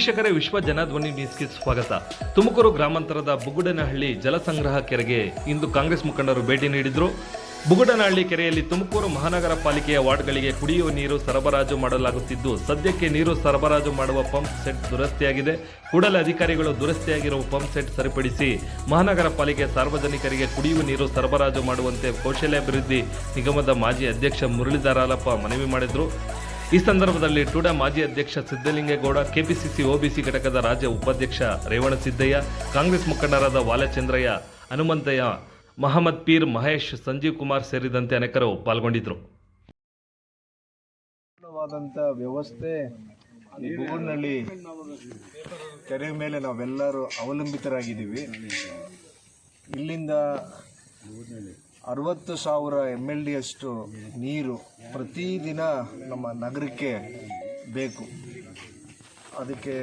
ವೀಕ್ಷಕರೇ, ವಿಶ್ವ ಜನಧ್ವನಿ ನ್ಯೂಸ್ಗೆ ಸ್ವಾಗತ. ತುಮಕೂರು ಗ್ರಾಮಾಂತರದ ಬುಗುಡನಹಳ್ಳಿ ಜಲಸಂಗ್ರಹ ಕೆರೆಗೆ ಇಂದು ಕಾಂಗ್ರೆಸ್ ಮುಖಂಡರು ಭೇಟಿ ನೀಡಿದ್ರು. ಬುಗುಡನಹಳ್ಳಿ ಕೆರೆಯಲ್ಲಿ ತುಮಕೂರು ಮಹಾನಗರ ಪಾಲಿಕೆಯ ವಾರ್ಡ್ಗಳಿಗೆ ಕುಡಿಯುವ ನೀರು ಸರಬರಾಜು ಮಾಡಲಾಗುತ್ತಿದ್ದು, ಸದ್ಯಕ್ಕೆ ನೀರು ಸರಬರಾಜು ಮಾಡುವ ಪಂಪ್ ಸೆಟ್ ದುರಸ್ತಿಯಾಗಿದೆ. ಕೂಡಲೇ ಅಧಿಕಾರಿಗಳು ದುರಸ್ತಿಯಾಗಿರುವ ಪಂಪ್ ಸೆಟ್ ಸರಿಪಡಿಸಿ ಮಹಾನಗರ ಪಾಲಿಕೆ ಸಾರ್ವಜನಿಕರಿಗೆ ಕುಡಿಯುವ ನೀರು ಸರಬರಾಜು ಮಾಡುವಂತೆ ಕೌಶಲ್ಯಾಭಿವೃದ್ಧಿ ನಿಗಮದ ಮಾಜಿ ಅಧ್ಯಕ್ಷ ಮುರಳೀಧರ ಹಾಲಪ್ಪ ಮನವಿ ಮಾಡಿದರು. ಈ ಸಂದರ್ಭದಲ್ಲಿ ಟುಡಾ ಮಾಜಿ ಅಧ್ಯಕ್ಷ ಸಿದ್ದಲಿಂಗೇಗೌಡ ಕೆಪಿಸಿಸಿ ಒಬಿಸಿ ಘಟಕದ ರಾಜ್ಯ ಉಪಾಧ್ಯಕ್ಷ ರೇವಣಸಿದ್ದಯ್ಯ ಕಾಂಗ್ರೆಸ್ ಮುಖಂಡರಾದ ವಾಲಚಂದ್ರಯ್ಯ, ಹನುಮಂತಯ್ಯ, ಮಹಮ್ಮದ್ ಪೀರ್ ಮಹೇಶ್, ಸಂಜೀವ್ ಕುಮಾರ್ ಸೇರಿದಂತೆ ಅನೇಕರು ಪಾಲ್ಗೊಂಡಿದ್ದರು. ವ್ಯವಸ್ಥೆ ಗೂಗಲ್ನಲ್ಲಿ ಕೆರೆ ಮೇಲೆ ನಾವೆಲ್ಲರೂ ಅವಲಂಬಿತರಾಗಿದ್ದೀವಿ. ಇಲ್ಲಿಂದ ಅರವತ್ತು ಸಾವಿರ ಎಂ ಎಲ್ ಡಿ ಅಷ್ಟು ನೀರು ಪ್ರತಿದಿನ ನಮ್ಮ ನಗರಕ್ಕೆ ಬೇಕು. ಅದಕ್ಕೆ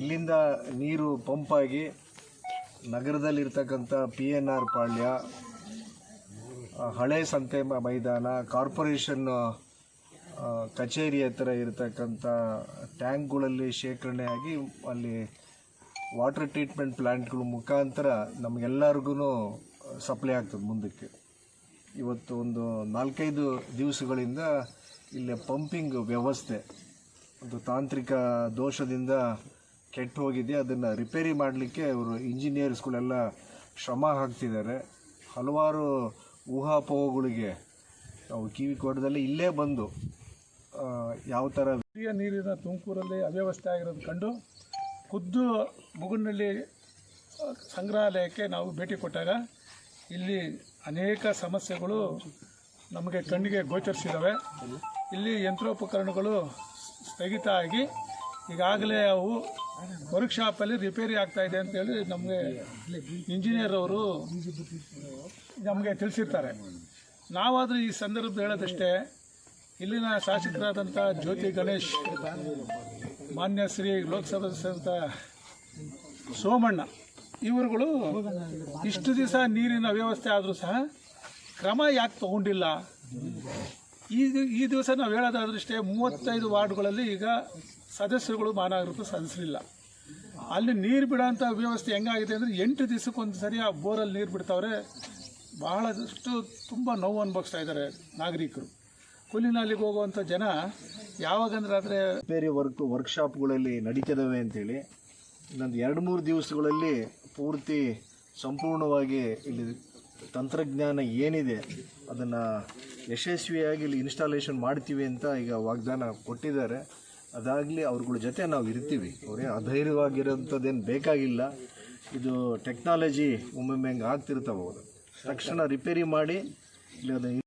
ಇಲ್ಲಿಂದ ನೀರು ಪಂಪಾಗಿ ನಗರದಲ್ಲಿರ್ತಕ್ಕಂಥ ಪಿ ಎನ್ ಆರ್ ಪಾಳ್ಯ ಹಳೆ ಸಂತೆ ಮೈದಾನ, ಕಾರ್ಪೊರೇಷನ್ ಕಚೇರಿ ಹತ್ತಿರ ಇರತಕ್ಕಂಥ ಟ್ಯಾಂಕ್ಗಳಲ್ಲಿ ಶೇಖರಣೆಯಾಗಿ ಅಲ್ಲಿ ವಾಟರ್ ಟ್ರೀಟ್ಮೆಂಟ್ ಪ್ಲ್ಯಾಂಟ್ಗಳ ಮುಖಾಂತರ ನಮಗೆಲ್ಲರಿಗೂ ಸಪ್ಲೈ ಆಗ್ತದೆ ಮುಂದಕ್ಕೆ. ಇವತ್ತು ಒಂದು ನಾಲ್ಕೈದು ದಿವಸಗಳಿಂದ ಇಲ್ಲಿ ಪಂಪಿಂಗ್ ವ್ಯವಸ್ಥೆ, ಒಂದು ತಾಂತ್ರಿಕ ದೋಷದಿಂದ ಕೆಟ್ಟು ಹೋಗಿದೆ. ಅದನ್ನು ರಿಪೇರಿ ಮಾಡಲಿಕ್ಕೆ ಅವರು ಇಂಜಿನಿಯರ್ಸ್ಗಳೆಲ್ಲ ಶ್ರಮ ಹಾಕ್ತಿದ್ದಾರೆ. ಹಲವಾರು ಊಹಾಪೋಹಗಳಿಗೆ ನಾವು ಕಿವಿ ಕೊಡದಲ್ಲಿ ಇಲ್ಲೇ ಬಂದು ಯಾವ ಥರ ಕುಡಿಯ ನೀರಿನ ತುಮಕೂರಲ್ಲಿ ಅವ್ಯವಸ್ಥೆ ಆಗಿರೋದು ಕಂಡು ಖುದ್ದು ಮುಗುನಲ್ಲಿ ಸಂಗ್ರಹಾಲಯಕ್ಕೆ ನಾವು ಭೇಟಿ ಕೊಟ್ಟಾಗ ಇಲ್ಲಿ ಅನೇಕ ಸಮಸ್ಯೆಗಳು ನಮಗೆ ಕಣ್ಣಿಗೆ ಗೋಚರಿಸಿದ್ದಾವೆ ಇಲ್ಲಿ ಯಂತ್ರೋಪಕರಣಗಳು ಸ್ಥಗಿತ ಆಗಿ ಈಗಾಗಲೇ ಅವು ವರ್ಕ್ಶಾಪಲ್ಲಿ ರಿಪೇರಿ ಆಗ್ತಾ ಇದೆ ಅಂತೇಳಿ ನಮಗೆ ಇಂಜಿನಿಯರ್ ಅವರು ನಮಗೆ ತಿಳಿಸಿರ್ತಾರೆ. ನಾವಾದರೂ ಈ ಸಂದರ್ಭ ಹೇಳೋದಷ್ಟೇ, ಇಲ್ಲಿನ ಶಾಸಕರಾದಂಥ ಜ್ಯೋತಿ ಗಣೇಶ್, ಮಾನ್ಯ ಶ್ರೀ ಲೋಕಸಭಾ ಸೋಮಣ್ಣ ಇವರುಗಳು ಇಷ್ಟು ದಿವಸ ನೀರಿನ ವ್ಯವಸ್ಥೆ ಆದರೂ ಸಹ ಕ್ರಮ ಯಾಕೆ ತಗೊಂಡಿಲ್ಲ? ಈ ಈ ದಿವಸ ನಾವು ಹೇಳೋದಾದ್ರಷ್ಟೇ ಮೂವತ್ತೈದು ವಾರ್ಡ್ಗಳಲ್ಲಿ ಈಗ ಸದಸ್ಯರುಗಳು ಮಾನಗರದ ಸದಸ್ಯರಿಲ್ಲ ಅಲ್ಲಿ ನೀರು ಬಿಡೋಂಥ ವ್ಯವಸ್ಥೆ ಹೆಂಗಾಗಿದೆ ಅಂದರೆ ಎಂಟು ದಿವಸಕ್ಕೊಂದು ಸರಿ ಆ ಬೋರಲ್ಲಿ ನೀರು ಬಿಡ್ತಾವ್ರೆ. ಬಹಳಷ್ಟು ತುಂಬ ನೋವು ಅನುಭವಿಸ್ತಾ ಇದ್ದಾರೆ ನಾಗರಿಕರು. ಕೂಲಿನಾಲಿಗೆ ಹೋಗುವಂಥ ಜನ ಯಾವಾಗಂದ್ರೆ ಆದರೆ ಬೇರೆ ವರ್ಕ್ ವರ್ಕ್ಶಾಪ್ಗಳಲ್ಲಿ ನಡೀತಿದ್ದಾವೆ ಅಂತೇಳಿ ಇನ್ನೊಂದು ಎರಡು ಮೂರು ದಿವಸಗಳಲ್ಲಿ ಪೂರ್ತಿ ಸಂಪೂರ್ಣವಾಗಿ ಇಲ್ಲಿ ತಂತ್ರಜ್ಞಾನ ಏನಿದೆ ಅದನ್ನು ಯಶಸ್ವಿಯಾಗಿ ಇಲ್ಲಿ ಇನ್ಸ್ಟಾಲೇಷನ್ ಮಾಡ್ತೀವಿ ಅಂತ ಈಗ ವಾಗ್ದಾನ ಕೊಟ್ಟಿದ್ದಾರೆ. ಅದಾಗಲಿ ಅವ್ರಗಳ ಜೊತೆ ನಾವು ಇರ್ತೀವಿ. ಅವರೇ ಅಧೈರ್ಯವಾಗಿರೋಂಥದ್ದೇನು ಬೇಕಾಗಿಲ್ಲ. ಇದು ಟೆಕ್ನಾಲಜಿ ಒಮ್ಮೊಮ್ಮೆ ಹೆಂಗೆ ಆಗ್ತಿರ್ತಾವೆ ಅವರು. ತಕ್ಷಣ ರಿಪೇರಿ ಮಾಡಿ, ಇಲ್ಲಿ ಅದು